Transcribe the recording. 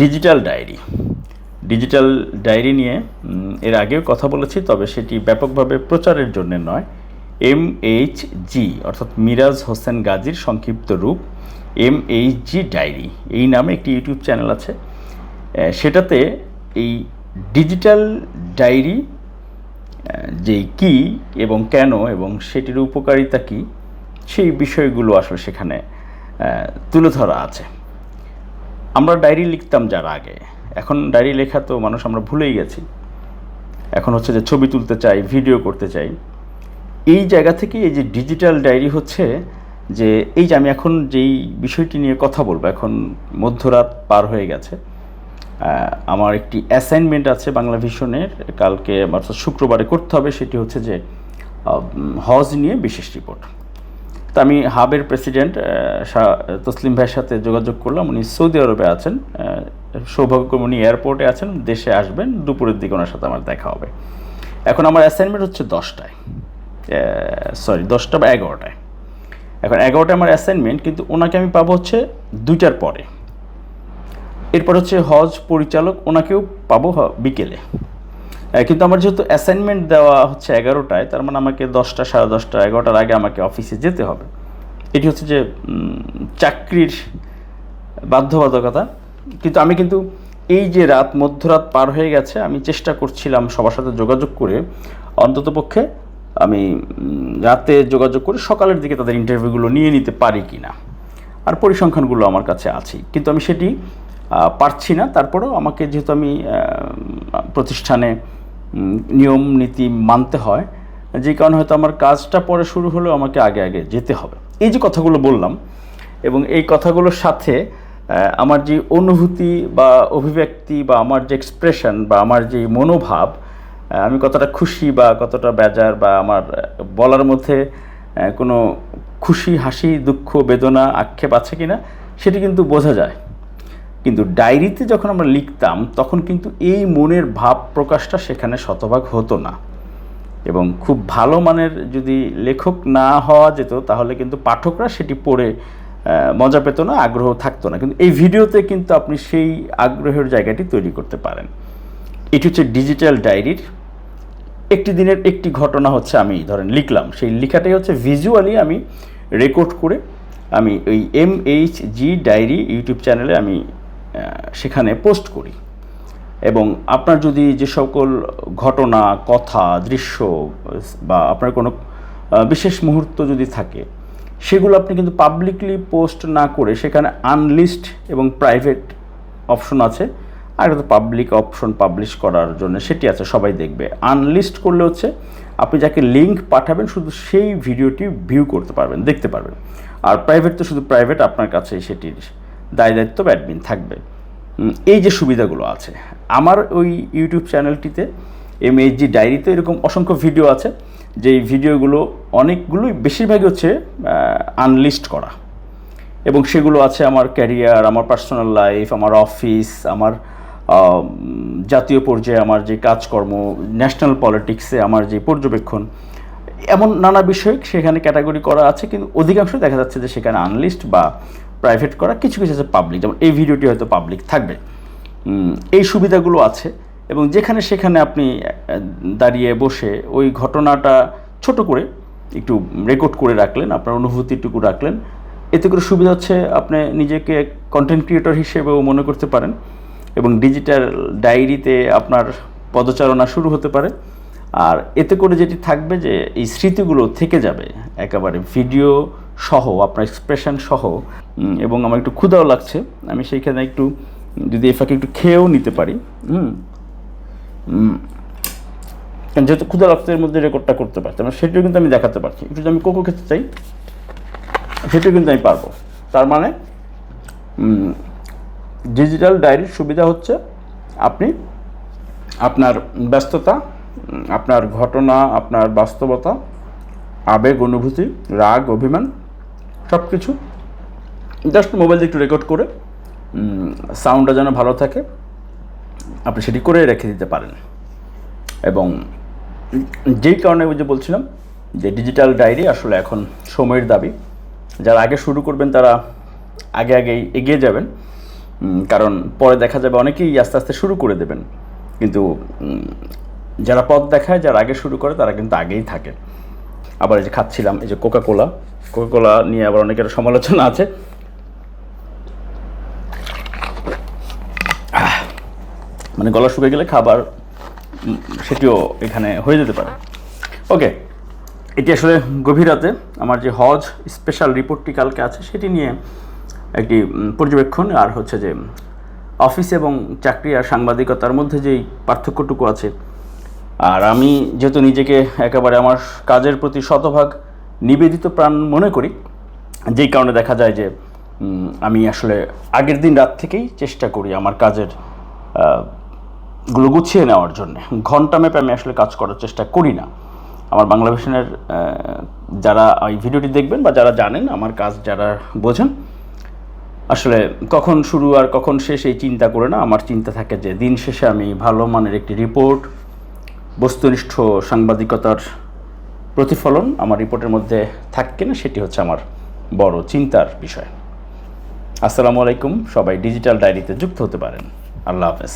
Digital diary digital diary নিয়ে এর আগেও কথা বলেছি, তবে সেটি ব্যাপকভাবে প্রচারের জন্য নয়। এম এইচ জি অর্থাৎ মিরাজ হোসেন গাজীর সংক্ষিপ্ত রূপ এম এইচ জি ডায়েরি এই নামে একটি ইউটিউব চ্যানেল আছে। সেটাতে এই ডিজিটাল ডায়েরি যে কি এবং কেন এবং সেটির উপকারিতা কি, সেই বিষয়গুলো আসলে সেখানে তুলে ধরা আছে। আমরা ডায়েরি লিখতাম যার আগে। এখন ডায়েরি লেখা তো মানুষ আমরা ভুলেই গেছি। এখন হচ্ছে যে ছবি তুলতে চাই, ভিডিও করতে চাই। এই জায়গা থেকে এই যে ডিজিটাল ডায়েরি হচ্ছে যে এই যে আমি এখন যেই বিষয়টি নিয়ে কথা বলব, এখন মধ্যরাত পার হয়ে গেছে। আমার একটি অ্যাসাইনমেন্ট আছে বাংলা ভিশনের, কালকে অর্থাৎ শুক্রবারে করতে হবে, সেটি হচ্ছে যে হজ নিয়ে বিশেষ রিপোর্ট আমি হাবের প্রেসিডেন্ট তসলিম ভাইয়ের সাথে যোগাযোগ করলাম। উনি সৌদি আরবে আছেন সৌভাগ্যক্রমে উনি এয়ারপোর্টে আছেন, দেশে আসবেন, দুপুরের দিকে ওনার সাথে আমার দেখা হবে। এখন আমার অ্যাসাইনমেন্ট হচ্ছে দশটায় সরি দশটা বা এগারোটায়। এখন এগারোটায় আমার অ্যাসাইনমেন্ট কিন্তু ওনাকে আমি পাবো হচ্ছে দুইটার পরে। এরপর হচ্ছে হজ পরিচালক, ওনাকেও পাবো বিকেলে। কিন্তু আমার যেহেতু অ্যাসাইনমেন্ট দেওয়া হচ্ছে এগারোটায়, তার মানে আমাকে দশটা, সাড়ে দশটা, এগারোটার আগে আমাকে অফিসে যেতে হবে। এটি হচ্ছে যে চাকরির বাধ্যবাধকতা। কিন্তু আমি কিন্তু এই যে রাত, মধ্যরাত পার হয়ে গেছে, আমি চেষ্টা করছিলাম সবার সাথে যোগাযোগ করে অন্ততপক্ষে আমি রাতে যোগাযোগ করে সকালের দিকে তাদের ইন্টারভিউগুলো নিয়ে নিতে পারি কি না আর পরিসংখ্যানগুলো আমার কাছে আছে। কিন্তু আমি সেটি পারছি না। তারপরেও আমাকে যেহেতু আমি প্রতিষ্ঠানে নিয়ম, নীতি মানতে হয়, যে কারণে হয়তো আমার কাজটা পরে শুরু হলেও আমাকে আগে আগে যেতে হবে। এই যে কথাগুলো বললাম এবং এই কথাগুলোর সাথে আমার যে অনুভূতি বা অভিব্যক্তি বা আমার যে এক্সপ্রেশন বা আমার যে মনোভাব আমি কতটা খুশি বা কতটা বেজার বা আমার বলার মধ্যে কোনো খুশি, হাসি, দুঃখ, বেদনা, আক্ষেপ আছে কি না সেটি কিন্তু বোঝা যায়। কিন্তু ডায়েরিতে যখন আমরা লিখতাম, তখন কিন্তু এই মনের ভাব প্রকাশটা সেখানে শতভাগ হতো না। এবং খুব ভালো মানের যদি লেখক না হওয়া যেত, তাহলে কিন্তু পাঠকরা সেটি পড়ে মজা পেত না, আগ্রহ থাকতো না। কিন্তু এই ভিডিওতে কিন্তু আপনি সেই আগ্রহের জায়গাটি তৈরি করতে পারেন। এটি হচ্ছে ডিজিটাল ডায়েরির। একটি দিনের একটি ঘটনা হচ্ছে আমি, ধরেন লিখলাম, সেই লেখাটাই হচ্ছে ভিজুয়ালি আমি রেকর্ড করে আমি ওই M H G diary YouTube চ্যানেলে আমি সেখানে পোস্ট করি। এবং আপনার যদি যে সকল ঘটনা, কথা, দৃশ্য, বা আপনার কোনো বিশেষ মুহূর্ত যদি থাকে, সেগুলো আপনি কিন্তু পাবলিকলি পোস্ট না করে সেখানে আনলিস্ট এবং প্রাইভেট অপশন আছে। আর একটা পাবলিক অপশন পাবলিশ করার জন্য সেটি আছে, সবাই দেখবে। আনলিস্ট করলে হচ্ছে আপনি যাকে লিঙ্ক পাঠাবেন শুধু সেই ভিডিওটি ভিউ করতে পারবেন, দেখতে পারবেন। আর প্রাইভেট তো শুধু প্রাইভেট আপনার কাছে সেটির দায় দায়িত্ব বা অ্যাডমিন থাকবে এই যে সুবিধাগুলো আছে, আমার ওই ইউটিউব চ্যানেলটিতে এম এইচ জি ডায়েরিতে এরকম অসংখ্য ভিডিও আছে, যেই ভিডিওগুলো অনেকগুলোই বেশিরভাগই হচ্ছে আনলিস্ট করা। এবং সেগুলো আছে আমার ক্যারিয়ার আমার পার্সোনাল লাইফ আমার অফিস আমার জাতীয় পর্যায়ে আমার যে কাজকর্ম ন্যাশনাল পলিটিক্সে আমার যে পর্যবেক্ষণ, এমন নানা বিষয় সেখানে ক্যাটাগরি করা আছে, কিন্তু অধিকাংশ দেখা যাচ্ছে যে সেখানে আনলিস্ট বা প্রাইভেট করা, কিছু কিছু আছে পাবলিক যেমন এই ভিডিওটি হয়তো পাবলিক থাকবে। এই সুবিধাগুলো আছে এবং যেখানে সেখানে আপনি দাঁড়িয়ে বসে ওই ঘটনাটা ছোট করে একটু রেকর্ড করে রাখলেন, আপনার অনুভূতিটুকু রাখলেন। এতে করে সুবিধা হচ্ছে আপনি নিজেকে কন্টেন্ট ক্রিয়েটর হিসেবেও মনে করতে পারেন এবং ডিজিটাল ডায়েরিতে আপনার পদচারণা শুরু হতে পারে। আর এতে করে যেটি থাকবে যে এই স্মৃতিগুলো থেকে যাবে। একেবারে ভিডিও সহ, আপনার এক্সপ্রেশন সহ এবং আমার একটু ক্ষুধাও লাগছে। আমি সেইখানে একটু, যদি এ ফাঁকে একটু খেয়েও নিতে পারি, হুম। যেহেতু ক্ষুধা রক্তের মধ্যে রেকর্ডটা করতে পারছি। আমার সেটাও কিন্তু আমি দেখাতে পারছি। একটু যদি আমি কোকো খেতে চাই, সেটিও কিন্তু আমি পারব। তার মানে ডিজিটাল ডায়েরির সুবিধা হচ্ছে আপনি আপনার ব্যস্ততা আপনার ঘটনা, আপনার বাস্তবতা, আবেগ, অনুভূতি, রাগ, অভিমান সব কিছু জাস্ট মোবাইল দিয়ে একটু রেকর্ড করে সাউন্ডটা যেন ভালো থাকে, আপনি সেটি করে রেখে দিতে পারেন। এবং যেই কারণে যে বলছিলাম যে ডিজিটাল ডায়েরি আসলে এখন সময়ের দাবি। যারা আগে শুরু করবেন তারা আগে আগেই এগিয়ে যাবেন কারণ পরে দেখা যাবে অনেকেই আস্তে আস্তে শুরু করে দেবেন। কিন্তু যারা পথ দেখায়, যারা আগে শুরু করে, তারা কিন্তু আগেই থাকে। আবার এই যে খাচ্ছিলাম, এই যে কোকা কোলা কোকা কোলা নিয়ে আবার অনেকের সমালোচনা আছে। মানে গলা শুকিয়ে গেলে খাবার সেটিও এখানে হয়ে যেতে পারে। ওকে, এটি আসলে গভীর রাতে আমার যে হজ স্পেশাল রিপোর্টটি কালকে আছে সেটি নিয়ে একটি পর্যবেক্ষণ। আর হচ্ছে যে, অফিস এবং চাকরি আর সাংবাদিকতার মধ্যে যেই পার্থক্যটুকু আছে, আর আমি যেহেতু নিজেকে একেবারে আমার কাজের প্রতি শতভাগ নিবেদিত প্রাণ মনে করি, যেই কারণে দেখা যায় যে আমি আসলে আগের দিন রাত থেকেই চেষ্টা করি আমার কাজের গুলো গুছিয়ে নেওয়ার জন্য। ঘণ্টা মেপে আমি আসলে কাজ করার চেষ্টা করি না। আমার বাংলা ভাষণের যারা এই ভিডিওটি দেখবেন বা যারা জানেন, আমার কাজ যারা বোঝেন, আসলে কখন শুরু আর কখন শেষ এই চিন্তা করে না। আমার চিন্তা থাকে যে দিন শেষে আমি ভালো মানের একটি রিপোর্ট বস্তুনিষ্ঠ সাংবাদিকতার প্রতিফলন আমার রিপোর্টের মধ্যে থাকে না সেটি হচ্ছে আমার বড় চিন্তার বিষয়। আসসালামু আলাইকুম। সবাই ডিজিটাল ডায়েরিতে যুক্ত হতে পারেন। আল্লাহ হাফেজ।